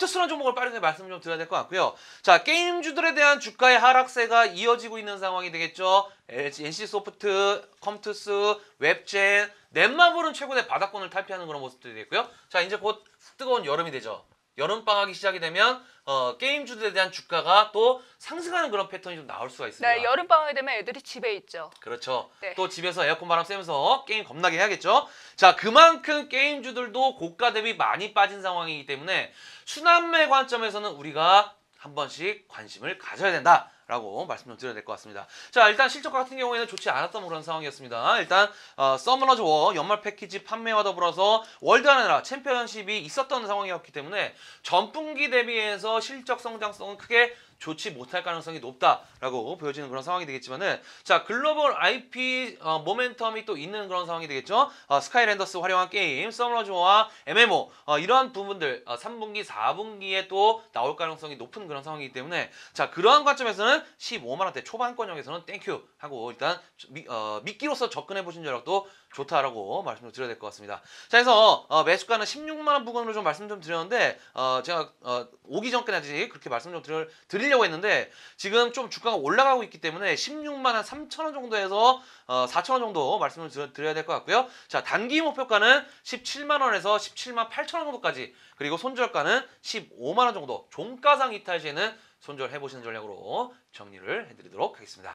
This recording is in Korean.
컴투스라는 종목을 빠르게 말씀 좀 드려야 될 것 같고요. 자, 게임주들에 대한 주가의 하락세가 이어지고 있는 상황이 되겠죠. NC소프트, 컴투스, 웹젠, 넷마블은 최고의 바닥권을 탈피하는 그런 모습들이 되겠고요. 자, 이제 곧 뜨거운 여름이 되죠. 여름 방학이 시작이 되면 어, 게임주들에 대한 주가가 또 상승하는 그런 패턴이 좀 나올 수가 있습니다. 네, 여름 방학이 되면 애들이 집에 있죠. 그렇죠. 네. 또 집에서 에어컨 바람 쐬면서 게임 겁나게 해야겠죠. 자, 그만큼 게임주들도 고가 대비 많이 빠진 상황이기 때문에 순환매 관점에서는 우리가 한 번씩 관심을 가져야 된다. 라고 말씀 좀 드려야 될 것 같습니다. 자, 일단 실적과 같은 경우에는 좋지 않았던 그런 상황이었습니다. 일단 어, 서머너즈 워 연말 패키지 판매와 더불어서 월드 아레나 챔피언십이 있었던 상황이었기 때문에 전분기 대비해서 실적 성장성은 크게 좋지 못할 가능성이 높다라고 보여지는 그런 상황이 되겠지만은 자 글로벌 IP 어, 모멘텀이 또 있는 그런 상황이 되겠죠. 어, 스카이랜더스 활용한 게임, 서머너즈와 MMO 어, 이러한 부분들 어, 3분기, 4분기에 또 나올 가능성이 높은 그런 상황이기 때문에 자 그러한 관점에서는 15만 원대 초반권역에서는 땡큐 하고 일단 미, 어, 미끼로서 접근해 보신 전략도 좋다라고 말씀을 드려야 될 것 같습니다. 자, 그래서 어, 매수가는 16만 원 부근으로 좀 말씀 좀 드렸는데 어, 제가 어, 오기 전까지 그렇게 말씀 좀 드릴, 드리려고 했는데 지금 좀 주가가 올라가고 있기 때문에 16만 원 3천 원 정도에서 어, 4천 원 정도 말씀을 드려, 드려야 될 것 같고요. 자, 단기 목표가는 17만 원에서 17만 8천 원 정도까지 그리고 손절가는 15만 원 정도 종가상 이탈 시에는 손절해 보시는 전략으로 정리를 해드리도록 하겠습니다.